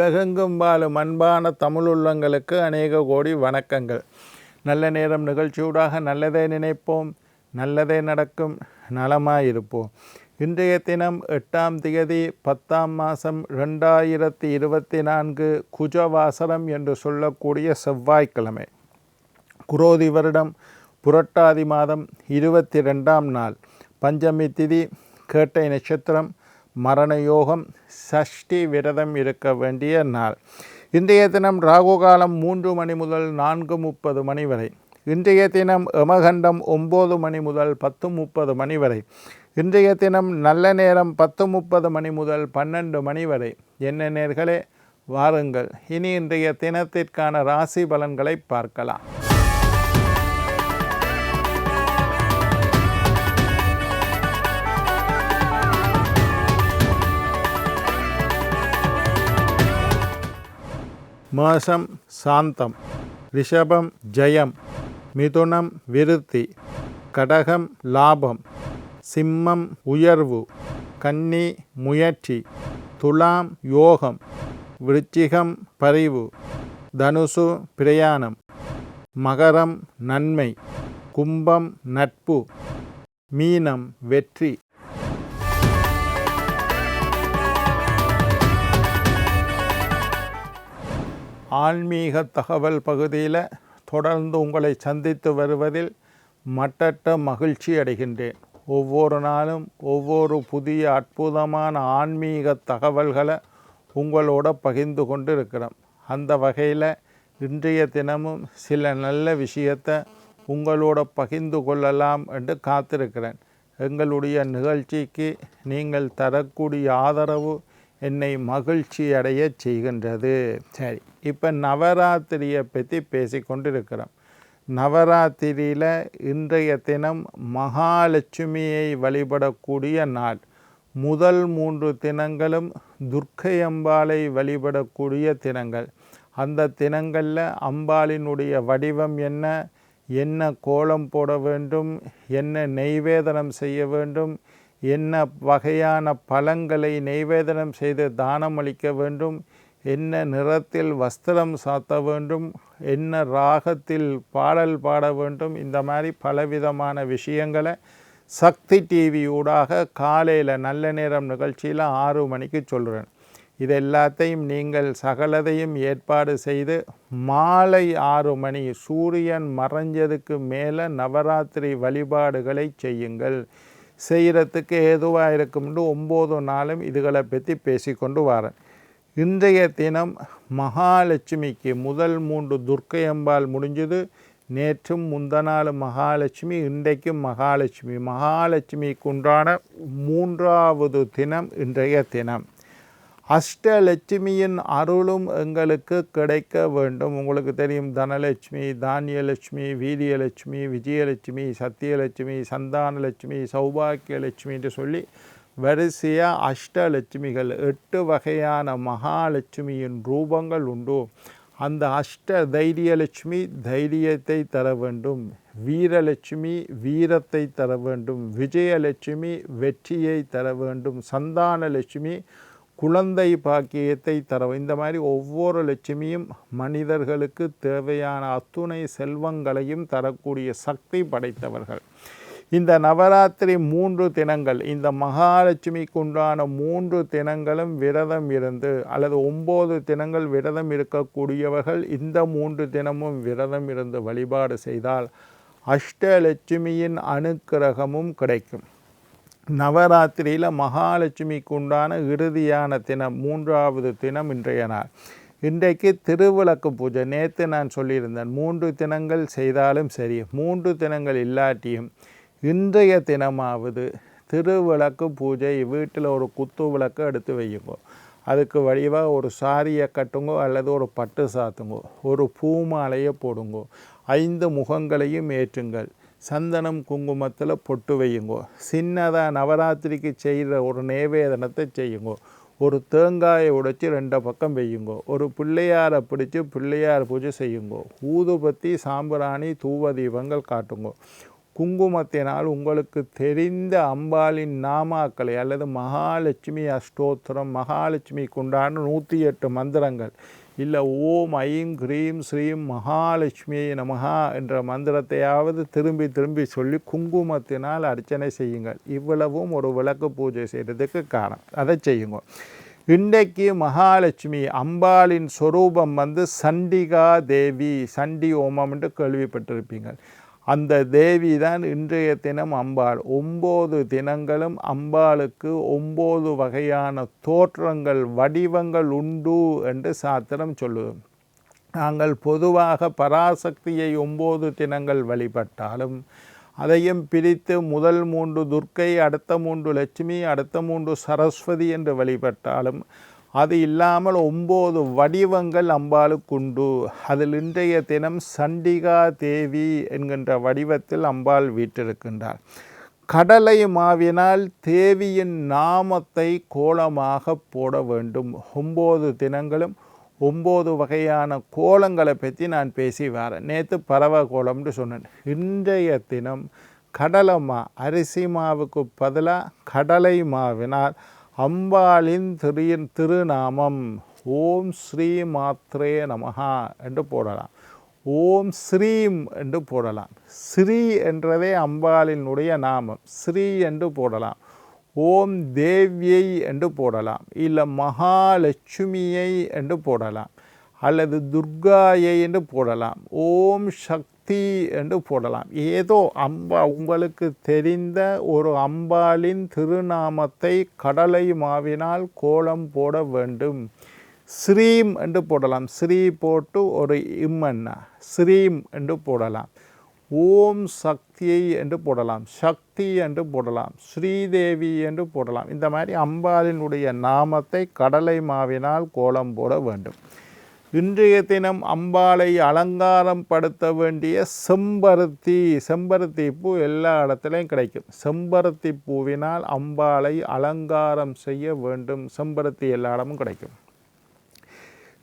உலகெங்கும் வாழும் அன்பான தமிழுள்ளங்களுக்கு அநேக கோடி வணக்கங்கள். நல்ல நேரம் நிகழ்ச்சியூடாக நல்லதை நினைப்போம் நல்லதே நடக்கும் நலமாயிருப்போம். இன்றைய தினம் எட்டாம் தேதி பத்தாம் மாதம் ரெண்டாயிரத்தி இருபத்தி நான்கு குஜவாசரம் என்று சொல்லக்கூடிய செவ்வாய்க்கிழமை. குரோதி வருடம் புரட்டாதி மாதம் இருபத்தி ரெண்டாம் நாள். பஞ்சமி திதி கேட்டை நட்சத்திரம் மரண யோகம் சஷ்டி விரதம் இருக்க வேண்டிய நாள். இன்றைய தினம் ராகு காலம் மூன்று மணி முதல் நான்கு முப்பது மணி வரை. இன்றைய தினம் எமகண்டம் ஒம்பது மணி முதல் பத்து முப்பது மணி வரை. இன்றைய தினம் நல்ல நேரம் பத்து முப்பது மணி முதல் பன்னெண்டு மணி வரை. என்ன நேர்களே? வாருங்கள். இனி இன்றைய தினத்திற்கான ராசி பலன்களை பார்க்கலாம். மேஷம் சாந்தம் ரிஷபம் ஜெயம் மிதுனம் விருத்தி கடகம் லாபம் சிம்மம் உயர்வு கன்னி முயற்சி துலாம் யோகம் விருச்சிகம் பரிவு தனுசு பிரயாணம் மகரம் நன்மை கும்பம் நட்பு மீனம் வெற்றி. ஆன்மீக தகவல் பகுதியில் தொடர்ந்து உங்களை சந்தித்து வருவதில் மட்டற்ற மகிழ்ச்சி அடைகின்றேன். ஒவ்வொரு நாளும் ஒவ்வொரு புதிய அற்புதமான ஆன்மீக தகவல்களை உங்களோட பகிர்ந்து கொண்டு இருக்கிறோம் அந்த வகையில் இன்றைய தினமும் சில நல்ல விஷயத்தை உங்களோட பகிர்ந்து கொள்ளலாம் என்று காத்திருக்கிறேன். எங்களுடைய நிகழ்ச்சிக்கு நீங்கள் தரக்கூடிய ஆதரவு என்னை மகிழ்ச்சி அடைய செய்கின்றது. சரி. இப்போ நவராத்திரியை பற்றி பேசிக்கொண்டிருக்கிறோம் நவராத்திரியில் இன்றைய தினம் மகாலட்சுமியை வழிபடக்கூடிய நாள். முதல் மூன்று தினங்களும் துர்க்கை அம்பாளை வழிபடக்கூடிய தினங்கள். அந்த தினங்களில் அம்பாளினுடைய வடிவம் என்ன? என்ன கோலம் போட வேண்டும்? என்ன நெய்வேதனம் செய்ய வேண்டும்? என்ன வகையான பழங்களை நெய்வேதனம் செய்து தானம் அளிக்க வேண்டும்? என்ன நிறத்தில் வஸ்திரம் சாத்த வேண்டும் என்ன ராகத்தில் பாடல் பாட வேண்டும் இந்த மாதிரி பலவிதமான விஷயங்களை சக்தி டிவி ஊடாக காலையில் நல்ல நேரம் நிகழ்ச்சியில் ஆறு மணிக்கு சொல்கிறேன் இது எல்லாத்தையும் நீங்கள் சகலதையும் ஏற்பாடு செய்து மாலை ஆறு மணி சூரியன் மறைஞ்சதுக்கு மேலே நவராத்திரி வழிபாடுகளை செய்யுங்கள். செய்கிறதுக்கு ஏதுவாக இருக்கும்னு ஒம்பது நாளும் இதுகளை பற்றி பேசிக்கொண்டு வரேன். இன்றைய தினம் மகாலட்சுமிக்கு முதல் மூன்று துர்க்கை அம்பாள் முடிஞ்சது. நேற்றும் முந்தநாள் மகாலட்சுமி இன்றைக்கும் மகாலட்சுமி. மகாலட்சுமிக்குன்றான மூன்றாவது தினம் இன்றைய தினம். அஷ்டலட்சுமியின் அருளும் எங்களுக்கு கிடைக்க வேண்டும். உங்களுக்கு தெரியும் தனலட்சுமி தானியலட்சுமி வீரியலட்சுமி விஜயலட்சுமி சத்தியலட்சுமி சந்தானலட்சுமி சௌபாகியலட்சுமி என்று சொல்லி வரிசையாக அஷ்டலட்சுமிகள் எட்டு வகையான மகாலட்சுமியின் ரூபங்கள் உண்டு. அந்த அஷ்ட தைரியலட்சுமி தைரியத்தை தர வேண்டும். வீரலட்சுமி வீரத்தை தர வேண்டும். விஜயலட்சுமி வெற்றியை தர வேண்டும். சந்தானலட்சுமி குழந்தை பாக்கியத்தை தர இந்த மாதிரி ஒவ்வொரு லட்சுமியும் மனிதர்களுக்கு தேவையான அத்துணை செல்வங்களையும் தரக்கூடிய சக்தி படைத்தவர்கள். இந்த நவராத்திரி மூன்று தினங்கள் இந்த மகாலட்சுமிக்கு உண்டான மூன்று தினங்களும் விரதம் இருந்து அல்லது ஒம்பது தினங்கள் விரதம் இருக்கக்கூடியவர்கள் இந்த மூன்று தினமும் விரதம் இருந்து வழிபாடு செய்தால் அஷ்டலட்சுமியின் அனுக்கிரகமும் கிடைக்கும். நவராத்திரியில் மகாலட்சுமிக்கு உண்டான இறுதியான தினம் மூன்றாவது தினம் இன்றைய நாள். இன்றைக்கு திருவிளக்கு பூஜை நேற்று நான் சொல்லியிருந்தேன் மூன்று தினங்கள் செய்தாலும் சரி மூன்று தினங்கள் இல்லாட்டியும் இன்றைய தினமாவது திருவிளக்கு பூஜை வீட்டில் ஒரு குத்து விளக்கு எடுத்து வையுங்கோ. அதுக்கு வழிவாக ஒரு சாரியை கட்டுங்கோ அல்லது ஒரு பட்டு சாத்துங்கோ ஒரு பூ மாலையை போடுங்கோ. ஐந்து முகங்களையும் ஏற்றுங்கள். சந்தனம் குங்குமத்தில் பொட்டு வையுங்கோ. சின்னதாக நவராத்திரிக்கு செய்கிற ஒரு நேவேதனத்தை செய்யுங்கோ. ஒரு தேங்காயை உடைச்சி ரெண்டு பக்கம் வையுங்கோ. ஒரு பிள்ளையாரை பிடிச்சி பிள்ளையார் பூஜை செய்யுங்கோ. ஊதுபத்தி சாம்பிராணி தூவ தீபங்கள் காட்டுங்கோ. குங்குமத்தினால் உங்களுக்கு தெரிந்த அம்பாளின் நாமாக்களை அல்லது மகாலட்சுமி அஷ்டோத்திரம் மகாலட்சுமிக்கு உண்டான நூற்றி எட்டு மந்திரங்கள் இல்லை ஓம் ஐம் கிரீம் ஸ்ரீம் மகாலட்சுமி நமகா என்ற மந்திரத்தையாவது திரும்பி திரும்பி சொல்லி குங்குமத்தினால் அர்ச்சனை செய்யுங்கள். இவ்வளவும் ஒரு விளக்கு பூஜை செய்கிறதுக்கு காரணம். அதை செய்யுங்க. இன்றைக்கு மகாலட்சுமி அம்பாளின் சொரூபம் வந்து சண்டிகா தேவி சண்டி ஓமம் என்று கேள்விப்பட்டிருப்பீங்கள். அந்த தேவி தான் இன்றைய தினம் அம்பாள். ஒம்பது தினங்களும் அம்பாளுக்கு ஒம்பது வகையான தோற்றங்கள் வடிவங்கள் உண்டு என்று சாத்திரம் சொல்லுவோம் நாங்கள் பொதுவாக பராசக்தியை ஒம்பது தினங்கள் வழிபட்டாலும் அதையும் பிரித்து முதல் மூன்று துர்க்கை அடுத்த மூன்று லட்சுமி அடுத்த மூன்று சரஸ்வதி என்று வழிபட்டாலும் அது இல்லாமல் ஒம்பது வடிவங்கள் அம்பாளுக்குண்டு அதில் இன்றைய தினம் சண்டிகா தேவி என்கின்ற வடிவத்தில் அம்பாள் வீற்றிருக்கின்றார் கடலை மாவினால் தேவியின் நாமத்தை கோலமாக போட வேண்டும். ஒம்பது தினங்களும் ஒம்பது வகையான கோலங்களை பற்றி நான் பேசி வரேன். நேற்று பறவை கோலம்னு சொன்னேன். இன்றைய தினம் கடலை மா அரிசி மாவுக்கு பதிலாக கடலை மாவினால் அம்பாளின் திரியின் திருநாமம் ஓம் ஸ்ரீ மாத்ரே நமஹா என்று போடலாம். ஓம் ஸ்ரீம் என்று போடலாம். ஸ்ரீ என்றதே அம்பாளினுடைய நாமம். ஸ்ரீ என்று போடலாம். ஓம் தேவியை என்று போடலாம். இல்லை மகாலட்சுமியை என்று போடலாம். அல்லது துர்காயை என்று போடலாம். ஓம் சக்தி சக்தி என்று போடலாம். ஏதோ அம்பா உங்களுக்கு தெரிந்த ஒரு அம்பாளின் திருநாமத்தை கடலை மாவினால் கோலம் போட வேண்டும். ஸ்ரீம் என்று போடலாம். ஸ்ரீ போட்டு ஒரு இம்மன்னா ஸ்ரீம் என்று போடலாம். ஓம் சக்தியை என்று போடலாம். சக்தி என்று போடலாம். ஸ்ரீதேவி என்று போடலாம். இந்த மாதிரி அம்பாளினுடைய நாமத்தை கடலை மாவினால் கோலம் போட வேண்டும். இன்றைய தினம் அம்பாளை அலங்காரம் படுத்த வேண்டிய செம்பருத்தி செம்பருத்தி பூ எல்லா இடத்துலையும் கிடைக்கும். செம்பருத்தி பூவினால் அம்பாளை அலங்காரம் செய்ய வேண்டும். செம்பருத்தி எல்லா இடமும் கிடைக்கும்.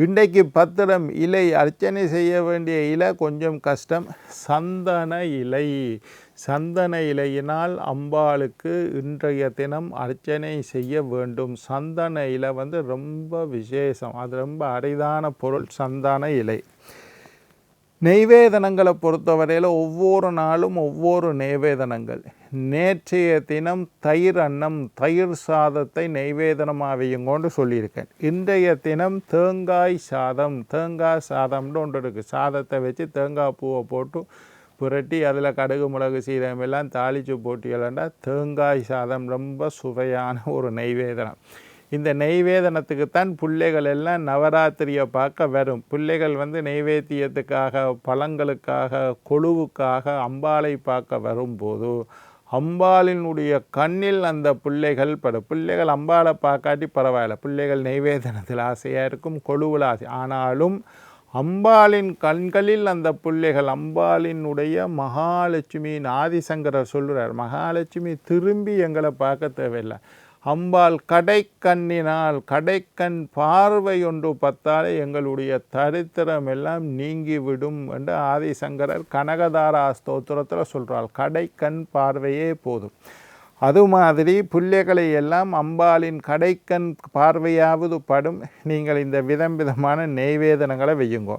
இன்றைக்கு பத்திரம் இலை அர்ச்சனை செய்ய வேண்டிய இலை கொஞ்சம் கஷ்டம். சந்தன இலை. சந்தன இலையினால் அம்பாளுக்கு இன்றைய தினம் அர்ச்சனை செய்ய வேண்டும். சந்தன இலை வந்து ரொம்ப விசேஷம். அது ரொம்ப அரிதான பொருள் சந்தன இலை. நெய்வேதனங்களை பொறுத்தவரையில் ஒவ்வொரு நாளும் ஒவ்வொரு நெய்வேதனங்கள். நேற்றைய தினம் தயிர் அன்னம் தயிர் சாதத்தை நெய்வேதனமாக கொண்டு சொல்லியிருக்கேன். இன்றைய தினம் தேங்காய் சாதம் தேங்காய் சாதம்னு ஒன்று இருக்குது சாதத்தை வச்சு தேங்காய் பூவை போட்டு புரட்டி அதில் கடுகு மிளகு சீரகம் எல்லாம் தாளித்து போட்டியலண்டா தேங்காய் சாதம் ரொம்ப சுவையான ஒரு நெய்வேதனம் இந்த நெய்வேதனத்துக்குத்தான் பிள்ளைகள் எல்லாம் நவராத்திரியை பார்க்க வரும். பிள்ளைகள் வந்து நெய்வேத்தியத்துக்காக பழங்களுக்காக கொழுவுக்காக அம்பாளை பார்க்க வரும்போது அம்பாளினுடைய கண்ணில் அந்த பிள்ளைகள் பட பிள்ளைகள் அம்பாளை பார்க்காட்டி பரவாயில்ல. பிள்ளைகள் நெய்வேதனத்தில் ஆசையாக இருக்கும் கொழுவில் ஆசை. ஆனாலும் அம்பாளின் கண்களில் அந்த பிள்ளைகள் அம்பாளினுடைய மகாலட்சுமியின் ஆதிசங்கரர் சொல்கிறார் மகாலட்சுமி திரும்பி எங்களை பார்க்க தேவையில்லை. அம்பாள் கடைக்கண்ணினால் கடைக்கண் பார்வை ஒன்று பத்தாலே எங்களுடைய தரித்திரம் எல்லாம் நீங்கிவிடும் என்று ஆதிசங்கரர் கனகதாரா ஸ்தோத்திரத்தில் சொல்கிறாள் கடைக்கண் பார்வையே போதும். அது மாதிரி புள்ளைகளை எல்லாம் அம்பாளின் கடைக்கண் பார்வையாவது படும். நீங்கள் இந்த விதம் விதமான நெய்வேதனங்களை வையுங்கோ.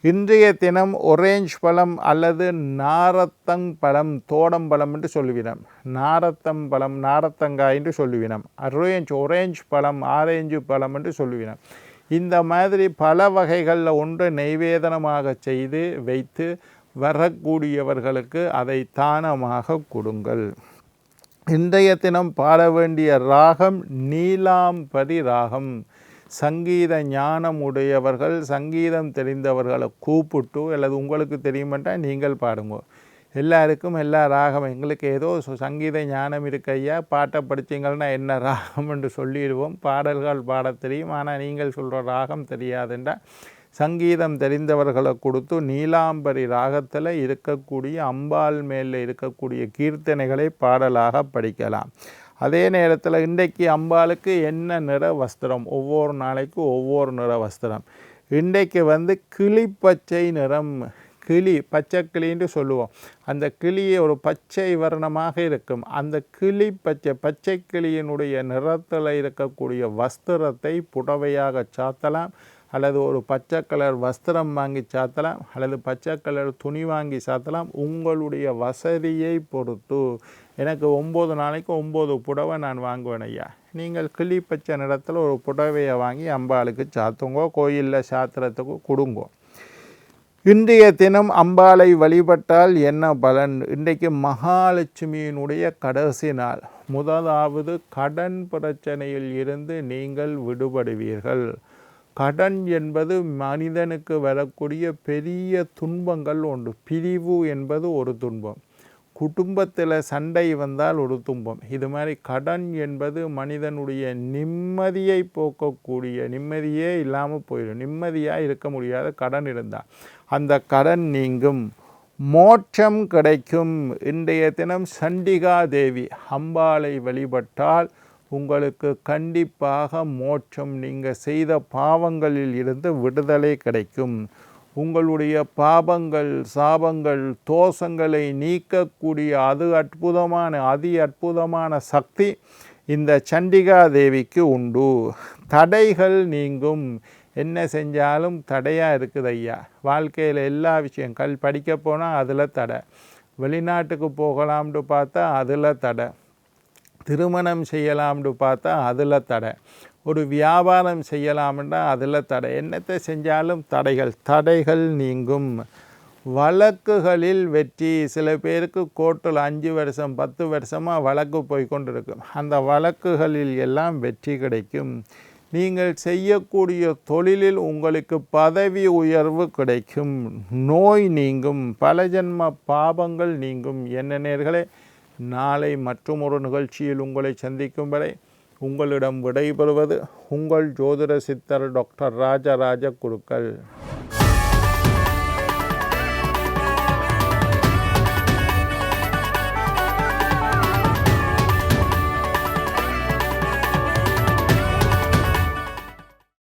இன்றைய தினம் ஒரேஞ்ச் பழம் அல்லது நாரத்தங் பழம் தோடம்பழம் என்று சொல்லுவினம். நாரத்தம் பழம் நாரத்தங்காய் என்று சொல்லுவினம். அரேஞ்ச் ஒரேஞ்ச் பழம் ஆரேஞ்சு பழம் என்று சொல்லுவினம். இந்த மாதிரி பல வகைகளில் ஒன்று நெய்வேதனமாக செய்து வைத்து வரக்கூடியவர்களுக்கு அதை தானமாக கொடுங்கள். இன்றைய தினம் பாட வேண்டிய ராகம் நீலாம்பரி ராகம். சங்கீத ஞானம் உடையவர்கள் சங்கீதம் தெரிந்தவர்களை கூப்பிட்டு அல்லது உங்களுக்கு தெரியுமென்றால் நீங்கள் பாடுங்க. எல்லாருக்கும் எல்லா ராகம் எங்களுக்கு ஏதோ சங்கீத ஞானம் இருக்கு ஐயா பாட்டை படிச்சிங்கன்னா என்ன ராகம் என்று சொல்லிடுவோம். பாடல்கள் பாட தெரியும் ஆனால் நீங்கள் சொல்கிற ராகம் தெரியாதுன்றா. சங்கீதம் தெரிந்தவர்களை கொடுத்து நீலாம்பரி ராகத்தில் இருக்கக்கூடிய அம்பாள் மேலே இருக்கக்கூடிய கீர்த்தனைகளை பாடலாக படிக்கலாம். அதே நேரத்தில் இன்றைக்கு அம்பாளுக்கு என்ன நிற வஸ்திரம்? ஒவ்வொரு நாளைக்கும் ஒவ்வொரு நிற வஸ்திரம். இன்றைக்கு வந்து கிளி பச்சை நிறம். கிளி பச்சை கிளின்னு சொல்லுவோம். அந்த கிளியை ஒரு பச்சை வர்ணமாக இருக்கும். அந்த கிளி பச்சை பச்சை கிளியினுடைய நிறத்தில் இருக்கக்கூடிய வஸ்திரத்தை புடவையாக சாத்தலாம். அல்லது ஒரு பச்சை கலர் வஸ்திரம் வாங்கி சாத்தலாம் அல்லது பச்சை கலர் துணி வாங்கி சாத்தலாம் உங்களுடைய வசதியை பொறுத்து. எனக்கு ஒம்பது நாளைக்கு ஒம்பது புடவை நான் வாங்குவேன் ஐயா. நீங்கள் கிளி பச்சை நிறத்தில் ஒரு புடவையை வாங்கி அம்பாளுக்கு சாத்துங்கோ கோயிலில் சாத்திரத்துக்கு கொடுங்கோ. இன்றைய தினம் அம்பாளை வழிபட்டால் என்ன பலன்? இன்றைக்கு மகாலட்சுமியினுடைய கடைசி நாள். முதலாவது கடன் பிரச்சனையில் இருந்து நீங்கள் விடுபடுவீர்கள். கடன் என்பது மனிதனுக்கு வரக்கூடிய பெரிய துன்பங்கள் உண்டு பிரிவு என்பது ஒரு துன்பம். குடும்பத்தில் சண்டை வந்தால் ஒரு துன்பம். இது மாதிரி கடன் என்பது மனிதனுடைய நிம்மதியை போக்கக்கூடிய நிம்மதியே இல்லாமல் போயிடும். நிம்மதியாக இருக்க முடியாத கடன் இருந்தால் அந்த கடன் நீங்கும். மோட்சம் கிடைக்கும். இன்றைய தினம் சண்டிகா தேவி அம்பாளை வழிபட்டால் உங்களுக்கு கண்டிப்பாக மோட்சம். நீங்கள் செய்த பாவங்களில் இருந்து விடுதலை கிடைக்கும். உங்களுடைய பாபங்கள் சாபங்கள் தோஷங்களை நீக்கக்கூடிய அது அற்புதமான அதி அற்புதமான சக்தி இந்த சண்டிகா தேவிக்கு உண்டு. தடைகள் நீங்கும். என்ன செஞ்சாலும் தடையாக இருக்குது ஐயா. வாழ்க்கையில் எல்லா விஷயம் கல் படிக்க போனால் அதில் தடை. வெளிநாட்டுக்கு போகலாம்னு பார்த்தா அதில் தடை. திருமணம் செய்யலாம்னு பார்த்தா அதில் தடை. ஒரு வியாபாரம் செய்யலாம்னா அதில் தடை. என்னத்தை செஞ்சாலும் தடைகள் தடைகள் நீங்கும். வழக்குகளில் வெற்றி. சில பேருக்கு கோர்ட்டில் அஞ்சு வருஷம் பத்து வருஷமாக வழக்கு போய் கொண்டிருக்கும். அந்த வழக்குகளில் எல்லாம் வெற்றி கிடைக்கும். நீங்கள் செய்யக்கூடிய தொழிலில் உங்களுக்கு பதவி உயர்வு கிடைக்கும். நோய் நீங்கும். பல ஜென்ம பாபங்கள் நீங்கும். என்ன நேர்களே நாளை மற்றும் ஒரு நிகழ்ச்சியில் உங்களை சந்திக்கும் வரை உங்களிடம் விடைபெறுவது உங்கள் ஜோதிட சித்தர் டாக்டர் ராஜராஜ குருக்கள்.